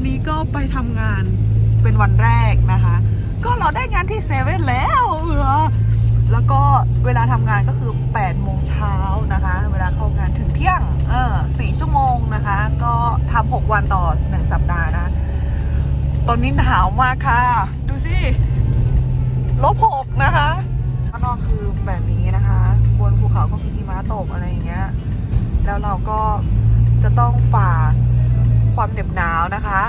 วันนี้ก็ไปทำงานเป็นวันแรกนะคะ ก็เราได้งานที่เซเว่นแล้วเออแล้วก็เวลาทำงานก็คือ8โมงเช้านะคะ เวลาเข้างานถึงเที่ยง เออสี่ชั่วโมงนะคะ ก็ทำ6วันต่อ1สัปดาห์นะ ตอนนี้หนาวมากค่ะ ดูสิลบหกนะคะข้างนอกคือแบบนี้นะคะ บนภูเขาก็มีหิมะตกอะไรอย่างเงี้ย แล้วเราก็จะต้องฝ่า ความเหน็บหนาวนะคะ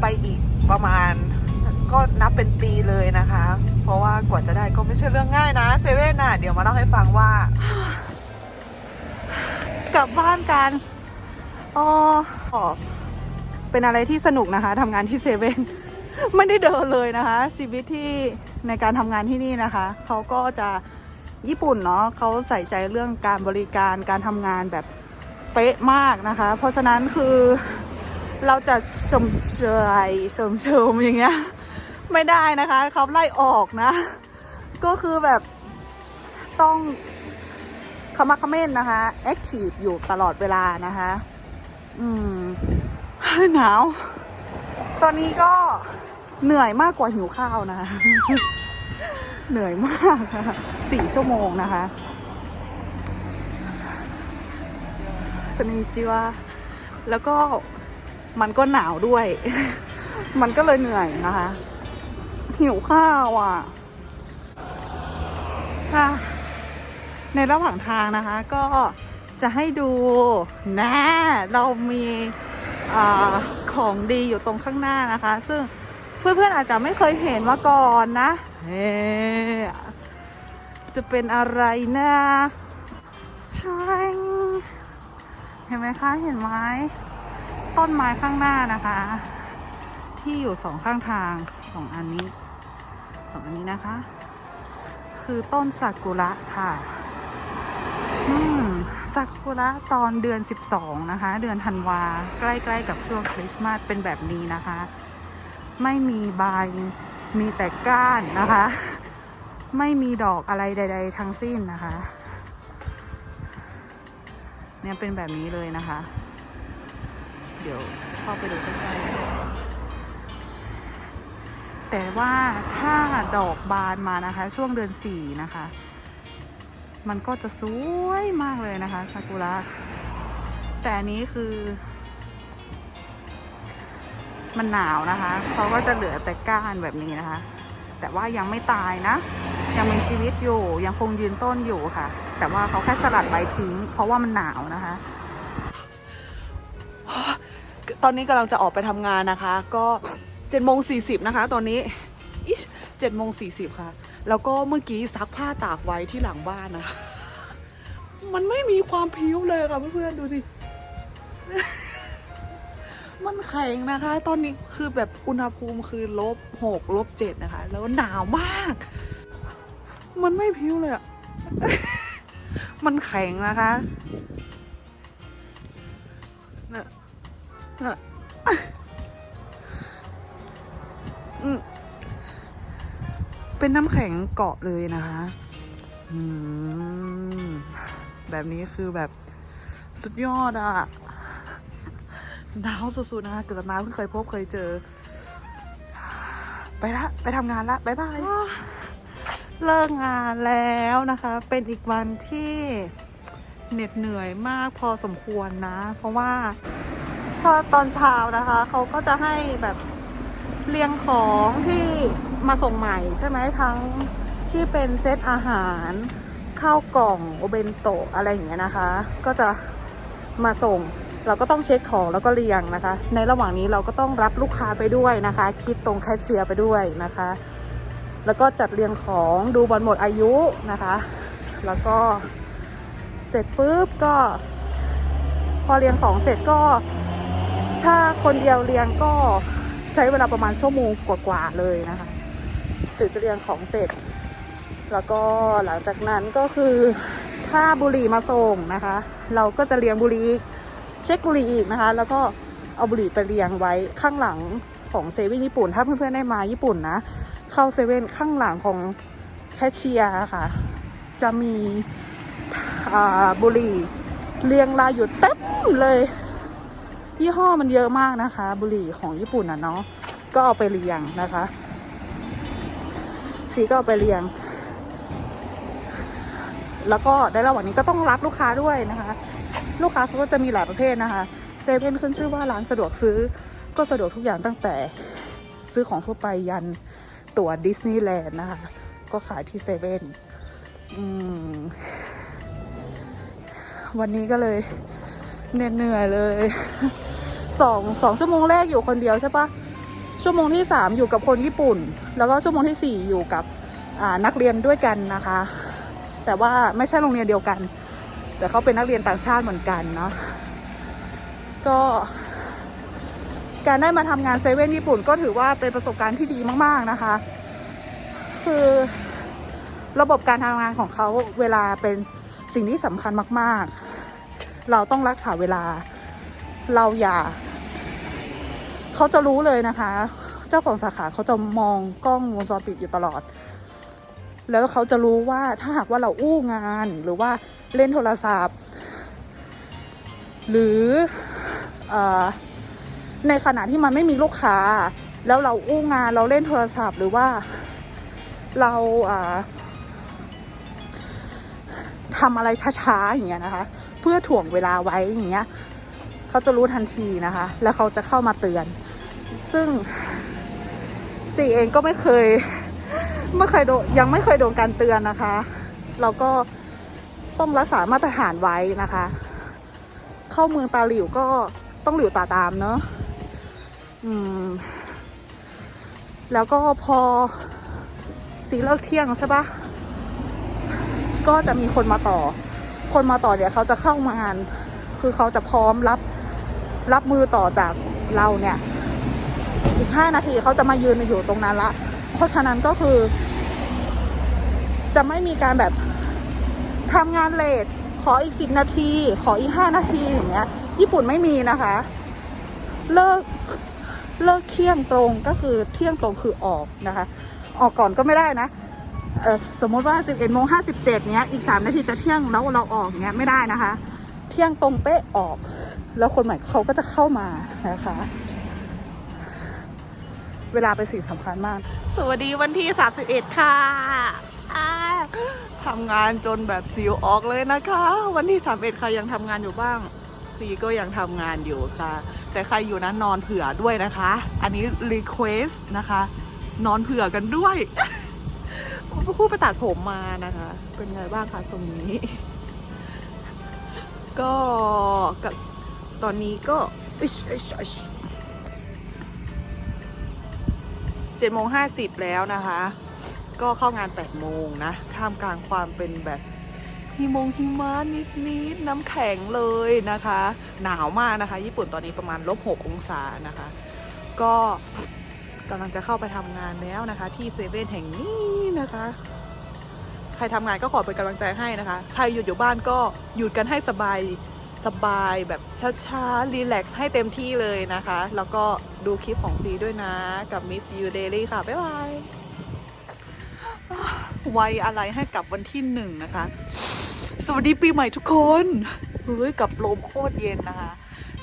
ไปอีกประมาณก็นับเป็นปีเลยนะคะ เพราะว่ากว่าจะได้ก็ไม่ใช่เรื่องง่ายนะเซเว่นน่ะ เดี๋ยวมาเล่าให้ฟังว่า กลับบ้านกันอ๋อเป็นอะไรที่สนุกนะคะทำงานที่เซเว่นไม่ได้เดินเลยนะคะ ชีวิตที่ในการทำงานที่นี่นะคะ เขาก็จะญี่ปุ่นเนาะเขาใส่ใจเรื่องการบริการการทำงานแบบ ป๊ะมากนะคะ เพราะฉะนั้นคือเราจะชมเชยชมเชมอย่างเงี้ยไม่ได้นะคะเขาไล่ออกนะ ก็คือแบบต้องขมักขม้นนะคะแอคทีฟอยู่ตลอดเวลานะคะ อืมหนาว ตอนนี้ก็เหนื่อยมากกว่าหิวข้าวนะ เหนื่อยมากสี่ชั่วโมงนะคะ ตอนนี้จิว่าแล้วก็มันก็หนาวด้วย มันก็เลยเหนื่อยนะคะ หิวข้าวอะค่ะ ในระหว่างทางนะคะ ก็จะให้ดูนะเรามีอของดีอยู่ตรงข้างหน้านะคะ ซึ่งเพื่อนๆอาจจะไม่เคยเห็นมาก่อนนะเจะเป็นอะไรนะช่ง เห็นไหมคะ เห็นไหมต้นไม้ข้างหน้านะคะ ที่อยู่สองข้างทางสองอันนี้สองอันนี้นะคะ คือต้นซากุระค่ะอืมซากุระตอนเดือน 12 นะคะ เดือนธันวาใกล้ๆกับช่วงคริสต์มาสเป็นแบบนี้นะคะ ไม่มีใบมีแต่ก้านนะคะ ไม่มีดอกอะไรใด ๆ ทั้งสิ้นนะคะ เนี่ยเป็นแบบนี้เลยนะคะ เดี๋ยวเข้าไปดูใกล้ๆแต่ว่าถ้าดอกบานมานะคะ ช่วงเดือนสี่นะคะ มันก็จะสวยมากเลยนะคะซากุระแต่อันนี้คือ มันหนาวนะคะเขาก็จะเหลือแต่ก้านแบบนี้นะคะ แต่ว่ายังไม่ตายนะ ยังมีชีวิตอยู่ยังคงยืนต้นอยู่ค่ะ แต่ว่าเขาแค่สลัดใบทิ้ง เพราะว่ามันหนาวนะคะ ตอนนี้กำลังจะออกไปทำงานนะคะ ก็เจ็ดโมงสี่สิบนะคะ ตอนนี้อิชเจ็ดโมงสี่สิบค่ะ แล้วก็เมื่อกี้ซักผ้าตากไว้ที่หลังบ้านนะคะมันไม่มีความพิ้วเลยค่ะเพื่อนๆดูสิมันแข็งนะคะ ตอนนี้คือแบบอุณหภูมิคือลบหกลบเจ็ดนะคะ แล้วหนาวมาก มันไม่พิ้วเลยอะ มันแข็งนะคะเนี่ยเนอืมเป็นน้ำแข็งเกาะเลยนะคะแบบนี้คือแบบสุดยอดอะหนาวสุดๆนะคะเกิดมาเพิ่งเคยพบเคยเจอ ไปละ ไปทำงานละ บ๊ายบาย เลิกงานแล้วนะคะ เป็นอีกวันที่เหน็ดเหนื่อยมากพอสมควรนะ เพราะว่าพอตอนเช้านะคะ เขาก็จะให้แบบเรียงของที่มาส่งใหม่ใช่ไหมทั้งที่เป็นเซตอาหารข้าวกล่องโอเบนโตะอะไรอย่างเงี้ยนะคะ ก็จะมาส่งเราก็ต้องเช็คของแล้วก็เรียงนะคะ ในระหว่างนี้เราก็ต้องรับลูกค้าไปด้วยนะคะ คิดตรงแคชเชียร์ไปด้วยนะคะ แล้วก็จัดเรียงของดูบอลหมดอายุนะคะ แล้วก็เสร็จปุ๊บก็ พอเรียงของเสร็จก็ ถ้าคนเดียวเรียงก็ใช้เวลาประมาณชั่วโมงกว่าๆเลยนะคะ ถึงจะเรียงของเสร็จ แล้วก็หลังจากนั้นก็คือถ้าบุหรี่มาส่งนะคะ เราก็จะเรียงบุหรี่เช็คบุหรี่อีกนะคะ แล้วก็เอาบุหรี่ไปเรียงไว้ข้างหลังของเซเว่นญี่ปุ่น ถ้าเพื่อนๆได้มาญี่ปุ่นนะ เข้าเซเว่นข้างหลังของแคชเชียร์ค่ะ จะมีบุหรี่เรียงรายอยู่เต็มเลย ยี่ห้อมันเยอะมากนะคะ บุหรี่ของญี่ปุ่นอะเนาะก็เอาไปเรียงนะคะ สีก็เอาไปเรียง แล้วก็ในระหว่างนี้ก็ต้องรับลูกค้าด้วยนะคะ ลูกค้าเขาก็จะมีหลายประเภทนะคะเซเว่นขึ้นชื่อว่าร้านสะดวกซื้อก็สะดวกทุกอย่างตั้งแต่ซื้อของทั่วไปยัน ตั๋วดิสนีย์แลนด์นะคะ ก็ขายที่เซเว่นวันนี้ก็เลยเหนื่อยเลยสองสองชั่วโมงแรกอยู่คนเดียวใช่ปะชั่วโมงที่สามอยู่กับคนญี่ปุ่น แล้วก็ชั่วโมงที่สี่อยู่กับนักเรียนด้วยกันนะคะ แต่ว่าไม่ใช่โรงเรียนเดียวกัน แต่เขาเป็นนักเรียนต่างชาติเหมือนกันเนาะก็ การได้มาทำงานเซเว่นญี่ปุ่นก็ถือว่าเป็นประสบการณ์ที่ดีมากๆนะคะ คือระบบการทำงานของเขาเวลาเป็นสิ่งที่สำคัญมาก ๆ เราต้องรักษาเวลา เราอย่า เขาจะรู้เลยนะคะ เจ้าของสาขาเขาจะมองกล้องวงจรปิดอยู่ตลอด แล้วเขาจะรู้ว่าถ้าหากว่าเราอู้งานหรือว่าเล่นโทรศัพท์ หรือเออ ในขณะที่มันไม่มีลูกค้า แล้วเราอู้งานเราเล่นโทรศัพท์หรือว่าเราอ่าทำอะไรช้าๆอย่างเงี้ยนะคะ เพื่อถ่วงเวลาไว้อย่างเงี้ยเขาจะรู้ทันทีนะคะ แล้วเขาจะเข้ามาเตือน ซึ่งสี่เองก็ไม่เคยไม่เคยโดนยังไม่เคยโดนการเตือนนะคะ เราก็ต้องรักษามาตรฐานไว้นะคะ เข้าเมืองตาหลิวก็ต้องหลิวตาตามเนอะ อืม แล้วก็พอสีเลิกเที่ยงใช่ปะก็จะมีคนมาต่อ คนมาต่อเนี่ยเขาจะเข้ามางาน คือเขาจะพร้อมรับรับมือต่อจากเราเนี่ยอีกห้านาทีเขาจะมายืนอยู่ตรงนั้นละ เพราะฉะนั้นก็คือ จะไม่มีการแบบทำงานเลทขออีกสิบนาที ขออีกห้านาทีอย่างเงี้ย ญี่ปุ่นไม่มีนะคะ เลิก เลิกเที่ยงตรงก็คือเที่ยงตรงคือออกนะคะ ออกก่อนก็ไม่ได้นะสมมติว่า 11โมง57 เนี้ย อีก 3 นาทีจะเที่ยงแล้วเราออกเนี้ยไม่ได้นะคะ เที่ยงตรงเป๊ะออก แล้วคนใหม่เขาก็จะเข้ามานะคะ เวลาเป็นสิ่งสำคัญมาก สวัสดีวันที่ 31 ค่ะอ่าทำงานจนแบบสิวออกเลยนะคะ วันที่ 31ใครยังทำงานอยู่บ้าง ซีก็ยังทำงานอยู่ค่ะ แต่ใครอยู่นั้นนอนเผื่อด้วยนะคะ อันนี้รีเควสนะคะ นอนเผื่อกันด้วยผู้ไปตัดผมมานะคะ เป็นไงบ้างคะทรงนี้ ก็กับตอนนี้ก็เจ็ดโมงห้าสิบแล้วนะคะ ก็เข้างานแปดโมงนะท่ามกลางความเป็นแบบ หิมงหิมะนิดนิดๆน้ำแข็งเลยนะคะ หนาวมากนะคะ ญี่ปุ่นตอนนี้ประมาณลบหกองศานะคะ ก็กำลังจะเข้าไปทำงานแล้วนะคะ ที่เซเว่นแห่งนี้นะคะ ใครทำงานก็ขอเป็นกำลังใจให้นะคะ ใครหยุดอยู่บ้านก็หยุดกันให้สบายสบายแบบช้าๆ รีแลกซ์ให้เต็มที่เลยนะคะ แล้วก็ดูคลิปของซีด้วยนะ กับ Miss You Daily ค่ะ บ๊ายบาย ไว้อะไรให้กับวันที่หนึ่งนะคะ สวัสดีปีใหม่ทุกคนเฮ้ยกับลมโคตรเย็นนะคะ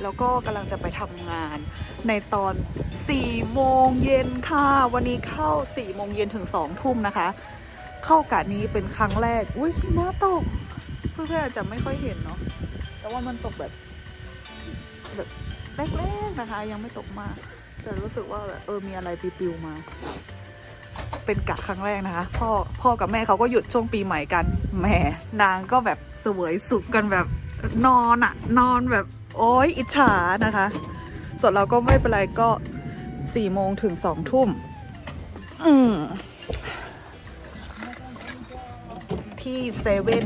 แล้วก็กำลังจะไปทำงาน ในตอน 4 โมงเย็นค่ะ วันนี้เข้า 4 โมงเย็นถึง 2 ทุ่มนะคะ เข้ากะนี้เป็นครั้งแรก อุ้ยหิมะตก เพื่อนๆอาจจะไม่ค่อยเห็นเนาะ แต่ว่ามันตกแบบ แบบแรกๆนะคะ ยังไม่ตกมาก แต่รู้สึกว่าแบบเออมีอะไรปิวๆมา เป็นกะครั้งแรกนะคะ พ่อพ่อกับแม่เขาก็หยุดช่วงปีใหม่กันแหม่นางก็แบบเสวยสุขกันแบบนอนอะนอนแบบโอ๊ยอิจฉานะคะ ส่วนเราก็ไม่เป็นไรก็สี่โมงถึงสองทุ่มอืมที่เซเว่น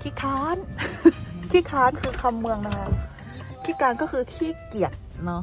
ขี้ค้านขี้ค้านคือคำเมืองนะคะขี้การก็คือขี้เกียจเนาะ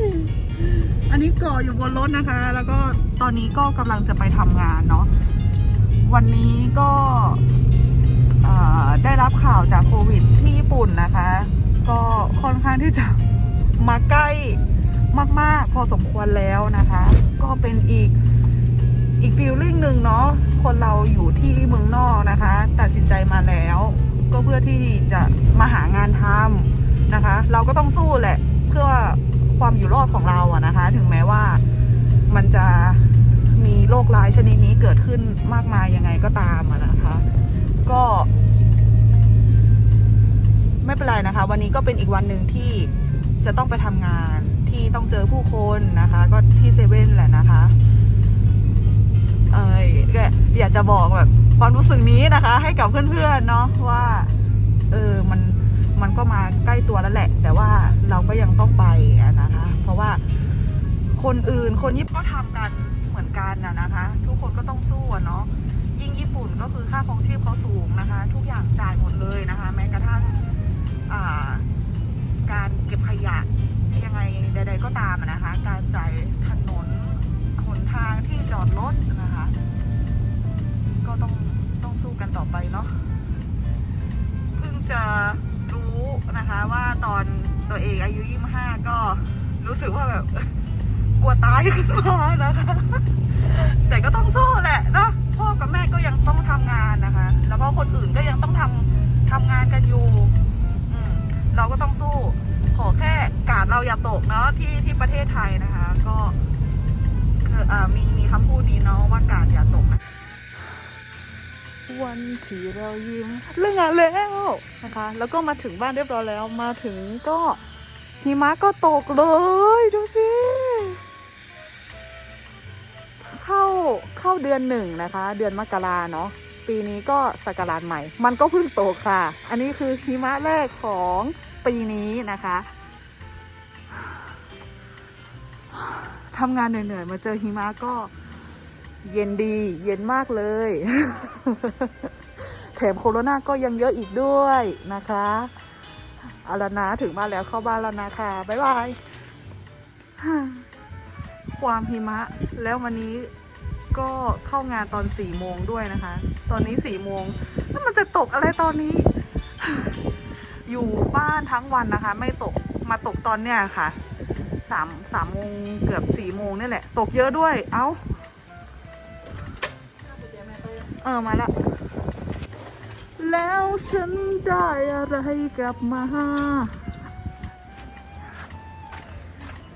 อันนี้เกาะอยู่บนรถนะคะ แล้วก็ตอนนี้ก็กำลังจะไปทำงานเนาะ วันนี้ก็ได้รับข่าวจากโควิดที่ญี่ปุ่นนะคะ ก็ค่อนข้างที่จะมาใกล้มาก ๆ พอสมควรแล้วนะคะ ก็เป็นอีกอีกฟีลลิ่งหนึ่งเนาะ คนเราอยู่ที่เมืองนอกนะคะ ตัดสินใจมาแล้ว ก็เพื่อที่จะมาหางานทำนะคะ เราก็ต้องสู้แหละเพื่อ ความอยู่รอดของเราอะนะคะ ถึงแม้ว่ามันจะมีโรคร้ายชนิดนี้เกิดขึ้นมากมายยังไงก็ตามอะนะคะ ก็ ไม่เป็นไรนะคะ วันนี้ก็เป็นอีกวันหนึ่งที่จะต้องไปทำงานที่ต้องเจอผู้คนนะคะ ก็ที่เซเว่นแหละนะคะเอยอยากจะบอกแบบความรู้สึกนี้นะคะ ให้กับเพื่อนๆเนาะว่า เออมัน มันก็มาใกล้ตัวแล้วแหละ แต่ว่าเราก็ยังต้องไปนะคะ เพราะว่าคนอื่นคนญี่ปุ่นก็ทำกันเหมือนกันนะนะคะ ทุกคนก็ต้องสู้อะเนาะยิ่งญี่ปุ่นก็คือค่าครองชีพเขาสูงนะคะ ทุกอย่างจ่ายหมดเลยนะคะ แม้กระทั่งการเก็บขยะยังไงใด ๆ ก็ตามนะคะ การจ่ายถนนหนทางที่จอดรถนะคะ ก็ต้องต้องสู้กันต่อไปเนาะเพิ่งจะ นะคะว่าตอนตัวเองอายุ25ก็รู้สึกว่าแบบกลัวตายขึ้นมานะคะ แต่ก็ต้องสู้แหละเนาะพ่อกับแม่ก็ยังต้องทำงานนะคะ แล้วก็คนอื่นก็ยังต้องทำทำงานกันอยู่อืเราก็ต้องสู้ ขอแค่กาดเราอย่าตกเนาะที่ที่ประเทศไทยนะคะ ก็คืออ่ามีมีคำพูดนี้เนาะว่ากาดอย่าตกนะ วันที่เรายิ้มเรื่องงานแล้วนะคะ แล้วก็มาถึงบ้านเรียบร้อยแล้วมาถึงก็หิมะก็ตกเลย ดูสิ เข้าเข้าเดือนหนึ่งนะคะ เดือนมกราเนาะปีนี้ก็สกราชใหม่ มันก็เพิ่งตกค่ะ อันนี้คือหิมะแรกของปีนี้นะคะทำงานเหนื่อยๆมาเจอหิมะก็ เย็นดี เย็นมากเลย แถมโคโรนาก็ยังเยอะอีกด้วยนะคะเอาละนะถึงบ้านแล้วเข้าบ้านแล้วนะคะ บ๊ายบาย ความหิมะ แล้ววันนี้ก็เข้างานตอนสี่โมงด้วยนะคะ ตอนนี้สี่โมง แล้วมันจะตกอะไรตอนนี้ อยู่บ้านทั้งวันนะคะ ไม่ตก มาตกตอนเนี้ยค่ะ สามสามโมงเกือบสี่โมงนี่แหละ ตกเยอะด้วย เอ้า เออมาละ แล้วฉันได้อะไรกลับมา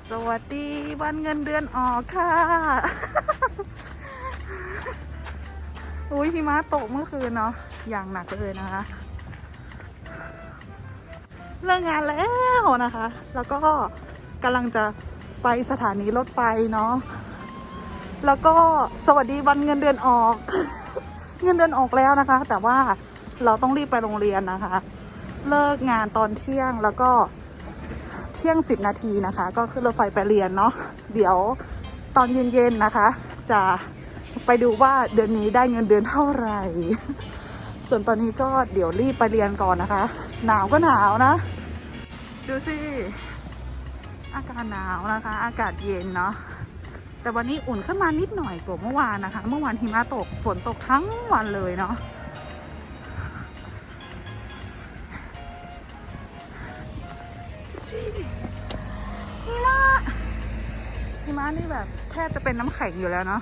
สวัสดีวันเงินเดือนออกค่ะ อุ้ยหิมะตกเมื่อคืนเนาะ อย่างหนักเลยนะคะ เลิกงานแล้วนะคะ แล้วก็กำลังจะไปสถานีรถไฟเนาะ แล้วก็สวัสดีวันเงินเดือนออก เงินเดือนออกแล้วนะคะ แต่ว่าเราต้องรีบไปโรงเรียนนะคะ เลิกงานตอนเที่ยงแล้วก็เที่ยงสิบนาทีนะคะ ก็ขึ้นรถไฟไปเรียนเนาะเดี๋ยวตอนเย็นๆนะคะ จะไปดูว่าเดือนนี้ได้เงินเดือนเท่าไหร่ ส่วนตอนนี้ก็เดี๋ยวรีบไปเรียนก่อนนะคะ หนาวก็หนาวนะ ดูสิ อากาศหนาวนะคะ อากาศเย็นเนาะ แต่วันนี้อุ่นขึ้นมานิดหน่อยกว่าเมื่อวานนะคะ เมื่อวานหิมะตกฝนตกทั้งวันเลยเนาะหิมะหิมะนี่แบบแทบจะเป็นน้ำแข็งอยู่แล้วเนาะ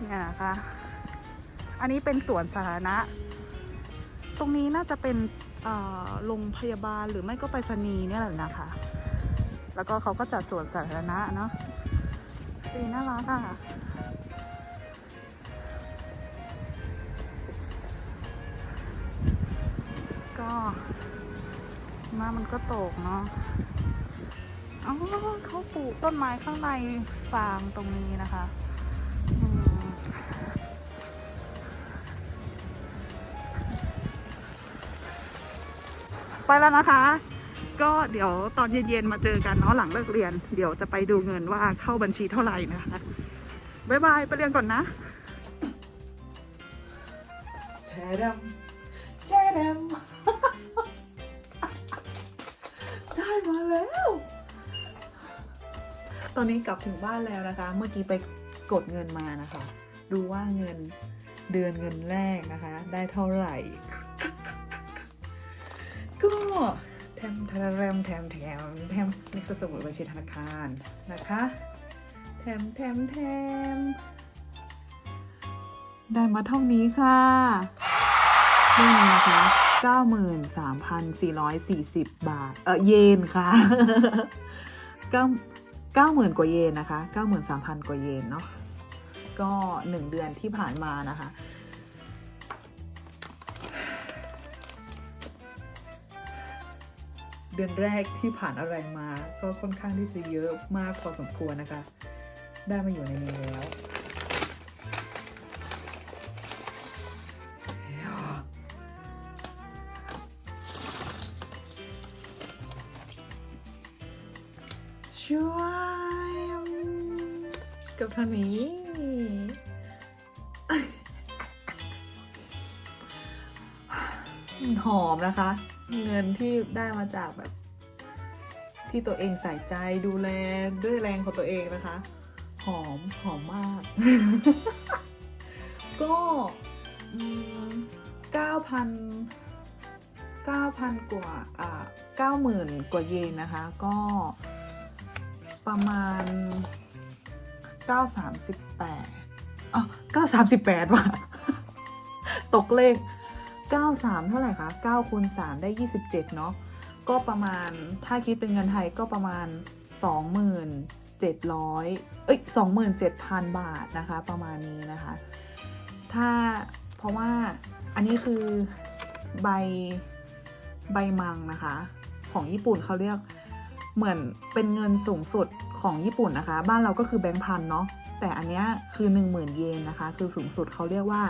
เนี่ยนะคะ อันนี้เป็นสวนสาธารณะ ตรงนี้น่าจะเป็นโรงพยาบาลหรือไม่ก็ไปรษณีย์เนี่ยแหละนะคะ แล้วก็เขาก็จัดสวนสาธารณะเนาะ สีน่ารักอะก็มามันก็ตกเนาะอ๋อเขาปลูกต้นไม้ข้างในฟางตรงนี้นะคะไปแล้วนะคะ ก็เดี๋ยวตอนเย็นๆมาเจอกันเนาะหลังเลิกเรียน เดี๋ยวจะไปดูเงินว่าเข้าบัญชีเท่าไหร่นะคะบายบายไปเรียนก่อนนะแชดมแชดมมาแล้ว ตอนนี้กลับถึงบ้านแล้วนะคะ เมื่อกี้ไปกดเงินมานะคะ ดูว่าเงินเดือนเงินแรกนะคะ ได้เท่าไหร่ ก็ มแถมแถมแถมแถมแถมนี่คือสมุดบัญชีธนาคารนะคะ แถมแถมแถมได้มาเท่านี้ค่ะนี่นะคะ93,440 บาท เออเยนค่ะเก้าเก้าหมื่นกว่าเยนนะคะเก้าหมื่นสามพันกว่าเยนเนาะ ก็หนึ่งเดือนที่ผ่านมานะคะ เดือนแรกที่ผ่านอะไรมา ก็ค่อนข้างที่จะเยอะมากพอสมควรนะคะ ได้มาอยู่ในนี้แล้ว ที่ได้มาจากแบบ ที่ตัวเองใส่ใจดูแลด้วยแรงของตัวเองนะคะ หอมหอมมาก ก็เก้าพันเก้าพันกว่าอ่าเก้าหมื่นกว่าเยนนะคะ ก็ประมาณเก้าสามสิบแปดอ๋อเก้าสามสิบแปดว่ะ ตกเลข 93 เท่าไหร่คะ9คูณ3ได้ 27 เนาะ ก็ประมาณ ถ้าคิดเป็นเงินไทยก็ประมาณ 27,000เอ้ย27,000 บาทนะคะ ประมาณนี้นะคะ ถ้า เพราะว่า อันนี้คือใบ ใบมังนะคะ ของญี่ปุ่นเขาเรียก เหมือนเป็นเงินสูงสุดของญี่ปุ่นนะคะ บ้านเราก็คือแบงค์พันเนาะ แต่อันเนี้ยคือ 10,000 เยนนะคะ คือสูงสุดเขาเรียกว่า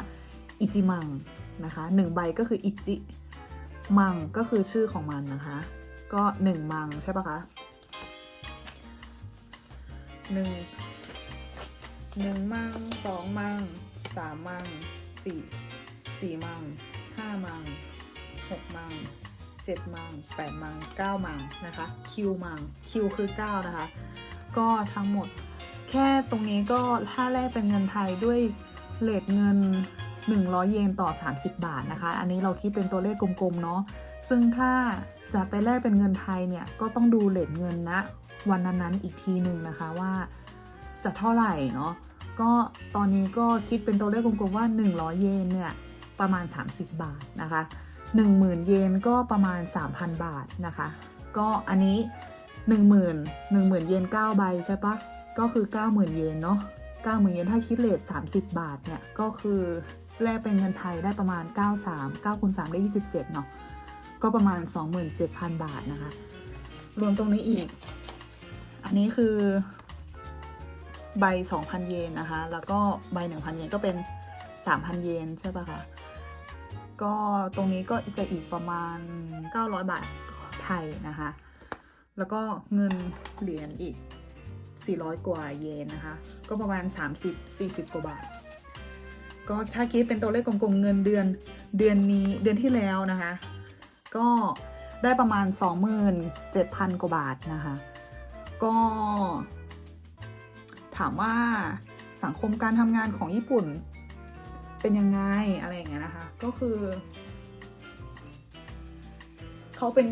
อิจิมัง นะคะหนึ่งใบก็คืออิจิ มังก็คือชื่อของมันนะคะ ก็หนึ่งมังใช่ปะคะหนึ่งหนึ่งมังสองมังสามมังสี่สี่มังห้ามังหกมังเจ็ดมังแปดมังเก้ามังนะคะคิวมังคิวคือเก้านะคะ ก็ทั้งหมดแค่ตรงนี้ก็ถ้าแลกเป็นเงินไทยด้วยเลทเงิน 100 เยนต่อ 30 บาทนะคะ อันนี้เราคิดเป็นตัวเลขกลมๆเนาะ ซึ่งถ้าจะไปแลกเป็นเงินไทยเนี่ย ก็ต้องดูเลทเงินนะวันนั้นๆอีกทีหนึ่งนะคะว่าจะเท่าไหร่เนาะ ก็ตอนนี้ก็คิดเป็นตัวเลขกลมๆว่า 100 เยนเนี่ยประมาณ 30 บาทนะคะ 10,000 เยนก็ประมาณ 3,000 บาทนะคะ ก็อันนี้ 10,000 10,000 เยน9ใบใช่ปะก็คือ 90,000 เยนเนาะ90,000 เยนถ้าคิดเลท30 บาทเนี่ยก็คือ แลกเป็นเงินไทยได้ประมาณ 93 9คูณ3ได้ 27 เนาะ ก็ประมาณ 27,000 บาทนะคะ รวมตรงนี้อีก อันนี้คือ ใบ 2,000 เยนนะคะ แล้วก็ใบ 1,000 เยนก็เป็น 3,000 เยนใช่ปะคะ ก็ตรงนี้ก็จะอีกประมาณ 900 บาทไทยนะคะ แล้วก็เงินเหรียญอีก 400 กว่าเยนนะคะ ก็ประมาณ 30-40 กว่าบาท ก็ถ้าคิดเป็นตัวเลขกลมๆเงินเดือนเดือนนี้เดือนที่แล้วนะคะ ก็ได้ประมาณ 27,000 กว่าบาทนะคะ ก็ถามว่าสังคมการทำงานของญี่ปุ่นเป็นยังไงอะไรอย่างเงี้ยนะคะ ก็คือเขาเป็น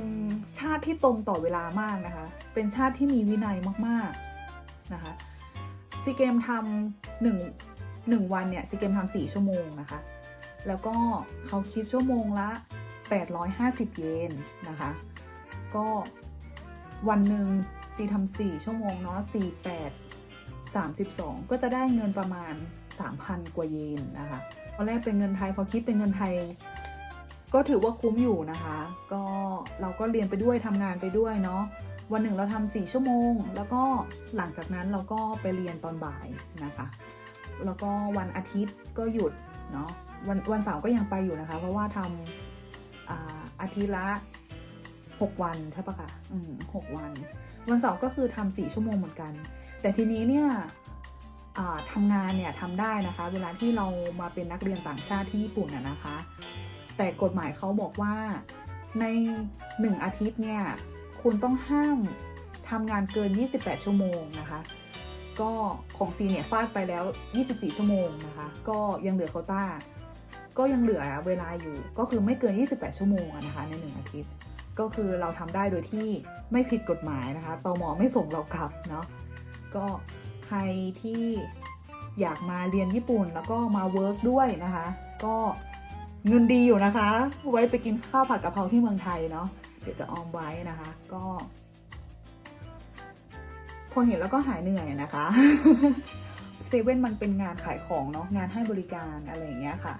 ชาติที่ตรงต่อเวลามากนะคะ เป็นชาติที่มีวินัยมากๆนะคะซีเกมทำหนึ่ง หนึ่งวันเนี่ยซีเกมทำสี่ชั่วโมงนะคะ แล้วก็เขาคิดชั่วโมงละ 850 เยนนะคะ ก็วันหนึ่งซีทำสี่ชั่วโมงเนาะสี่แปดสามสิบสองก็จะได้เงินประมาณ 3,000 กว่าเยนนะคะตอนแรกเป็นเงินไทยพอคิดเป็นเงินไทย ก็ถือว่าคุ้มอยู่นะคะ ก็เราก็เรียนไปด้วยทำงานไปด้วยเนาะวันหนึ่งเราทำสี่ชั่วโมง แล้วก็หลังจากนั้นเราก็ไปเรียนตอนบ่ายนะคะ แล้วก็วันอาทิตย์ก็หยุดเนาะวันวันเสาร์ก็ยังไปอยู่นะคะ เพราะว่าทำอาอาทิตย์ละหกวันใช่ปะคะอืมหกวัน วันเสาร์ก็คือทำสี่ชั่วโมงเหมือนกัน แต่ทีนี้เนี่ยทำงานเนี่ยทำได้นะคะ เวลาที่เรามาเป็นนักเรียนต่างชาติที่ญี่ปุ่นอะนะคะ แต่กฎหมายเขาบอกว่าในหนึ่งอาทิตย์เนี่ยคคุณต้องห้ามทำงานเกิน 28 ชั่วโมงนะคะ ก็ของซีเนี่ยฟาดไปแล้ว 24 ชั่วโมงนะคะ ก็ยังเหลือโคต้า ก็ยังเหลือเวลาอยู่ ก็คือไม่เกิน 28 ชั่วโมงอะนะคะในหนึ่งอาทิตย์ ก็คือเราทำได้โดยที่ไม่ผิดกฎหมายนะคะตมไม่ส่งเรากลับเนาะ ก็ใครที่อยากมาเรียนญี่ปุ่นแล้วก็มาเวิร์กด้วยนะคะ ก็เงินดีอยู่นะคะ ไว้ไปกินข้าวผัดกะเพราที่เมืองไทยเนาะ เดี๋ยวจะออมไว้นะคะ ก็ พอเห็นแล้วก็หายเหนื่อยนะคะเซเว่นมันเป็นงานขายของเนาะงานให้บริการอะไรอย่างเงี้ยค่ะ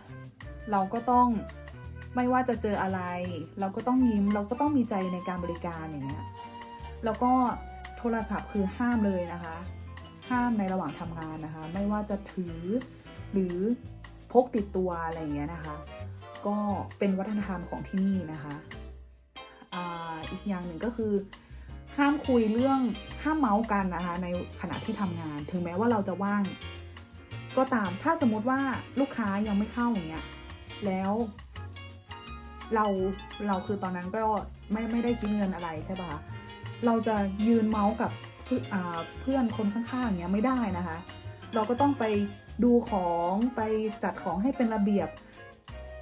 เราก็ต้องไม่ว่าจะเจออะไร เราก็ต้องยิ้มเราก็ต้องมีใจในการบริการอย่างเงี้ยแล้วก็โทรศัพท์คือห้ามเลยนะคะ ห้ามในระหว่างทำงานนะคะ ไม่ว่าจะถือหรือพกติดตัวอะไรอย่างเงี้ยนะคะ ก็เป็นวัฒนธรรมของที่นี่นะคะออีกอย่างหนึ่งก็คือ ห้ามคุยเรื่องห้ามเมาส์กันนะคะในขณะที่ทำงาน ถึงแม้ว่าเราจะว่าง ก็ตามถ้าสมมติว่าลูกค้ายังไม่เข้าอย่างเงี้ยแล้วเราเราคือตอนนั้นก็ไม่ไม่ได้คิดเงินอะไรใช่ปะคะเราจะยืนเมาส์กับเพื่อนอ่าเพื่อนคนข้างๆอย่างเงี้ยไม่ได้นะคะ เราก็ต้องไปดูของไปจัดของให้เป็นระเบียบ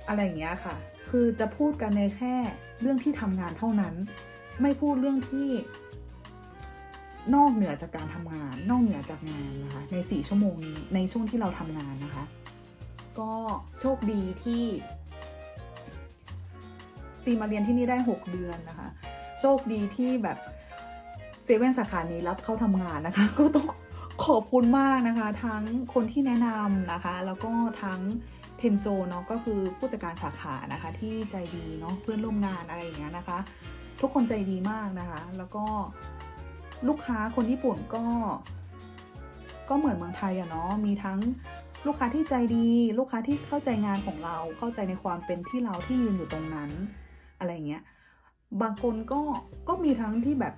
อะไรอย่างเงี้ยค่ะ คือจะพูดกันในแค่เรื่องที่ทำงานเท่านั้น ไม่พูดเรื่องที่ นอกเหนือจากการทำงาน นอกเหนือจากงานนะคะในสี่ชั่วโมงนี้ในช่วงที่เราทำงานนะคะ ก็โชคดีที่ซีมาเรียนที่นี่ได้ 6 เดือนนะคะ โชคดีที่แบบเซเว่นสาขานี้รับเข้าทำงานนะคะ ก็ต้องขอบคุณมากนะคะ ทั้งคนที่แนะนำนะคะ แล้วก็ทั้งเทนโจเนาะก็คือผู้จัดการสาขานะคะ ที่ใจดีเนาะเพื่อนร่วมงานอะไรอย่างเงี้ยนะคะ ทุกคนใจดีมากนะคะ แล้วก็ ลูกค้าคนญี่ปุ่นก็ ก็เหมือนเมืองไทยอะเนาะมีทั้งลูกค้าที่ใจดี ลูกค้าที่เข้าใจงานของเราเข้าใจในความเป็นที่เราที่ยืนอยู่ตรงนั้น อะไรเงี้ยบางคนก็ก็มีทั้งที่แบบ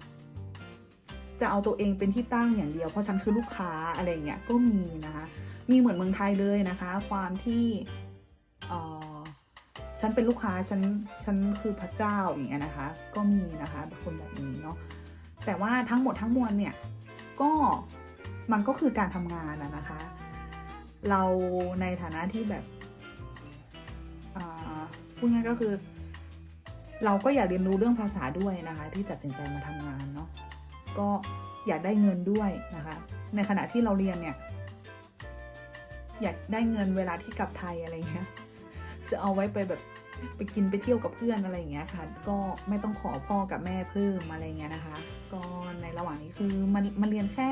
จะเอาตัวเองเป็นที่ตั้งอย่างเดียว เพราะฉันคือลูกค้าอะไรเงี้ยก็มีนะคะมีเหมือนเมืองไทยเลยนะคะ ความที่เออฉันเป็นลูกค้าฉันฉันคือพระเจ้าอย่างเงี้ยนะคะ ก็มีนะคะคนแบบนี้เนาะ แต่ว่าทั้งหมดทั้งมวลเนี่ยก็มันก็คือการทำงานอะนะคะ เราในฐานะที่แบบพูดง่ายก็คือ เราก็อยากเรียนรู้เรื่องภาษาด้วยนะคะ ที่ตัดสินใจมาทำงานเนาะก็อยากได้เงินด้วยนะคะ ในขณะที่เราเรียนเนี่ย อยากได้เงินเวลาที่กลับไทยอะไรเงี้ยจะเอาไว้ไปแบบ ไปกินไปเที่ยวกับเพื่อนอะไรอย่างเงี้ยค่ะ ก็ไม่ต้องขอพ่อกับแม่เพิ่มอะไรเงี้ยนะคะ ก็ในระหว่างนี้คือมันมันเรียนแค่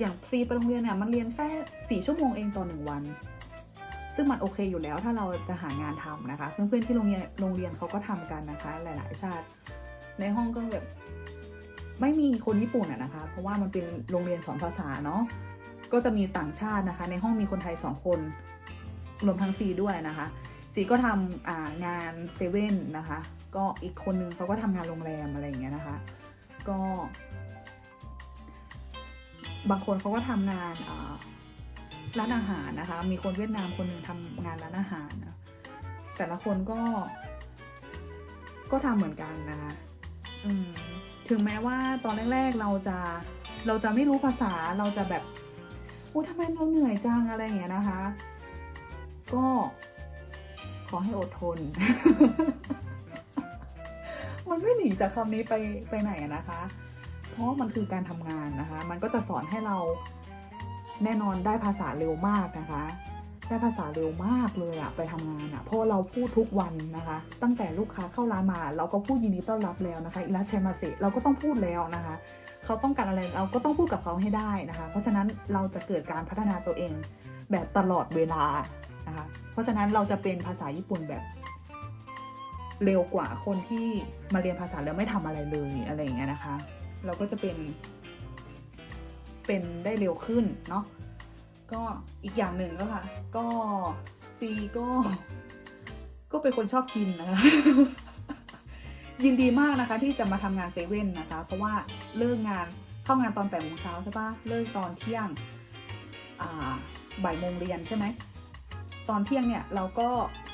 อย่างซีไปโรงเรียนเนี่ยมันเรียนแค่สี่ชั่วโมงเองต่อหนึ่งวัน ซึ่งมันโอเคอยู่แล้วถ้าเราจะหางานทำนะคะ เพื่อนๆที่โรงเรียนโรงเรียนเขาก็ทำกันนะคะ หลาย ๆ ชาติ ในห้องก็แบบไม่มีคนญี่ปุ่นอะนะคะ เพราะว่ามันเป็นโรงเรียนสอนภาษาเนาะก็จะมีต่างชาตินะคะ ในห้องมีคนไทยสองคนรวมทั้งซีด้วยนะคะ ซีก็ทำงานเซเว่นนะคะ ก็อีกคนนึงเขาก็ทำงานโรงแรมอะไรอย่างเงี้ยนะคะ ก็ บางคนเขาก็ทำงานร้านอาหารนะคะ มีคนเวียดนามคนหนึ่งทำงานร้านอาหารนะแต่ละคนก็ ก็ทำเหมือนกันนะคะถึงแม้ว่าตอนแรก ๆ เราจะเราจะไม่รู้ภาษาเราจะแบบโอ้ทำไมเราเหนื่อยจังอะไรอย่างเงี้ยนะคะ ก็ ขอให้อดทน มันไม่หนีจากคำนี้ไปไปไหนนะคะ เพราะมันคือการทำงานนะคะ มันก็จะสอนให้เราแน่นอนได้ภาษาเร็วมากนะคะ ได้ภาษาเร็วมากเลยอะไปทำงานอะเพราะเราพูดทุกวันนะคะ ตั้งแต่ลูกค้าเข้าร้านมา เราก็พูดยินดีต้อนรับแล้วนะคะอิรัชเชมาเซเราก็ต้องพูดแล้วนะคะ เขาต้องการอะไรเราก็ต้องพูดกับเขาให้ได้นะคะ เพราะฉะนั้นเราจะเกิดการพัฒนาตัวเองแบบตลอดเวลา ราะฉะนั้นเราจะเป็นภาษาญี่ปุ่นแบบเร็วกว่าคนที่มาเรียนภาษาแล้วไม่ทำอะไรเลยอะไรอย่างเงี้ยนะคะ เราก็จะเป็น เป็นได้เร็วขึ้นเนาะก็อีกอย่างหนึ่งก็ค่ะ ก็ซีก็ ก็เป็นคนชอบกินนะคะยินดีมากนะคะ ที่จะมาทำงานเซเว่นนะคะ เพราะว่าเลิกงานเข้างานตอนแปดโมงเช้าใช่ปะเลิกตอนเที่ยงบ่ายโมงเรียนใช่ไหม ตอนเที่ยงเนี่ยเราก็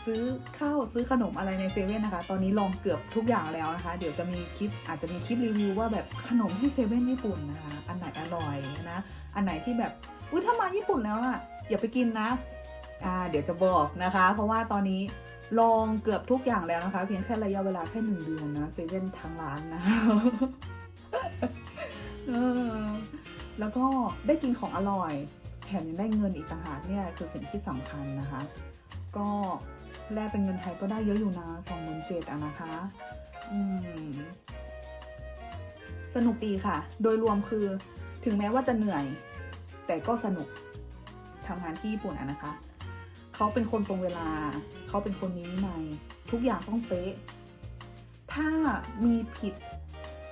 ซื้อข้าวซื้อขนมอะไรในเซเว่นนะคะ ตอนนี้ลองเกือบทุกอย่างแล้วนะคะ เดี๋ยวจะมีคลิปอาจจะมีคลิปรีวิวว่าแบบขนมที่เซเว่นญี่ปุ่นนะคะ อันไหนอร่อยนะ อันไหนที่แบบ อุ้ยถ้ามาญี่ปุ่นแล้วอะอย่าไปกินนะอ่าเดี๋ยวจะบอกนะคะ เพราะว่าตอนนี้ลองเกือบทุกอย่างแล้วนะคะ เพียงแค่ระยะเวลาแค่หนึ่งเดือนนะเซเว่นทางร้านนะแล้วก็ได้กินของอร่อย แถมยังได้เงินอีกต่างหากเนี่ยคือสิ่งที่สำคัญนะคะ ก็แลกเป็นเงินไทยก็ได้เยอะอยู่นะสองหมื่นเจ็ดอะนะคะ อืม สนุกดีค่ะ โดยรวมคือถึงแม้ว่าจะเหนื่อย แต่ก็สนุกทำงานที่ญี่ปุ่นอะนะคะ เขาเป็นคนตรงเวลา เขาเป็นคนมีวินัยทุกอย่างต้องเป๊ะ ถ้ามีผิด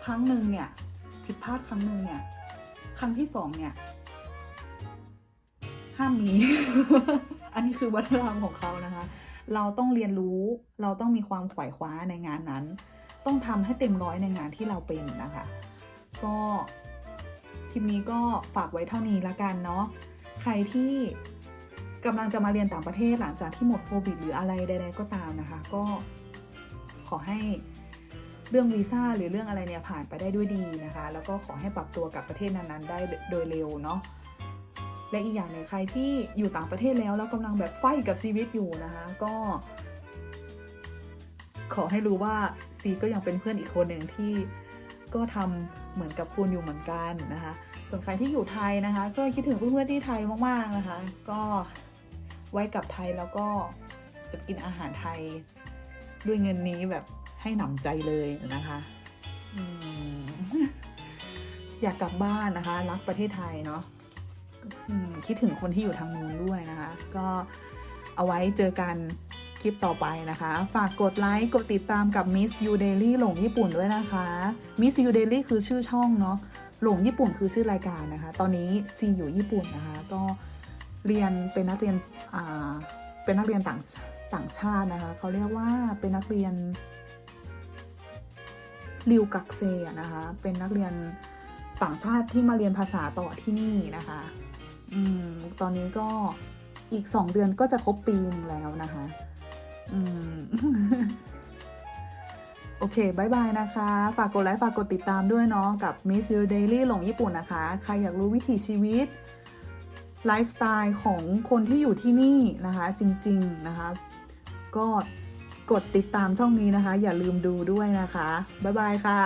ครั้งหนึ่งเนี่ย ผิดพลาดครั้งหนึ่งเนี่ย ครั้งที่สองเนี่ย ห้ามมี อันนี้คือวัฒนธรรมของเขานะคะ เราต้องเรียนรู้ เราต้องมีความขวายคว้าในงานนั้น ต้องทำให้เต็มร้อยในงานที่เราเป็นนะคะ ก็คลิปนี้ก็ฝากไว้เท่านี้ละกันเนาะ ใครที่กำลังจะมาเรียนต่างประเทศหลังจากที่หมดโควิดหรืออะไรใดๆก็ตามนะคะ ก็ขอให้เรื่องวีซ่าหรือเรื่องอะไรเนี่ยผ่านไปได้ด้วยดีนะคะ แล้วก็ขอให้ปรับตัวกับประเทศนั้นๆได้โดยเร็วเนาะ และอีกอย่างหนึ่งใครที่อยู่ต่างประเทศแล้วแล้วกำลังแบบไฟกับชีวิตอยู่นะคะก็ ขอให้รู้ว่าซีก็ยังเป็นเพื่อนอีกคนหนึ่งที่ก็ทำเหมือนกับคุณอยู่เหมือนกันนะคะส่วนใครที่อยู่ไทยนะคะ ก็คิดถึงเพื่อนๆที่ไทยมากๆนะคะ ก็ไว้กับไทยแล้วก็จะกินอาหารไทยด้วยเงินนี้แบบให้หนำใจเลยนะคะออยากกลับบ้านนะคะ รักประเทศไทยเนาะ คิดถึงคนที่อยู่ทางนู้นด้วยนะคะ ก็เอาไว้เจอกันคลิปต่อไปนะคะ ฝากกดไลค์ กดติดตามกับ Miss You Daily หลงญี่ปุ่นด้วยนะคะ Miss You Daily คือชื่อช่องเนาะหลงญี่ปุ่นคือชื่อรายการนะคะ ตอนนี้ซีอยู่ญี่ปุ่นนะคะ ก็เรียนเป็นนักเรียนอ่าเป็นนักเรียนต่างต่างชาตินะคะ เขาเรียกว่าเป็นนักเรียนริวกักเซอะนะคะ เป็นนักเรียนต่างชาติที่มาเรียนภาษาต่อที่นี่นะคะ อืมตอนนี้ก็อีกสองเดือนก็จะครบปีหนึงแล้วนะคะ อืม โอเคบายบายนะคะ ฝากกดไลค์ ฝากกดติดตามด้วยเนาะ กับ Miss You Daily หลงญี่ปุ่นนะคะ ใครอยากรู้วิถีชีวิต ไลฟ์สไตล์ของคนที่อยู่ที่นี่นะคะ จริง ๆ นะคะ ก็กดติดตามช่องนี้นะคะ อย่าลืมดูด้วยนะคะ บ๊ายบายค่ะ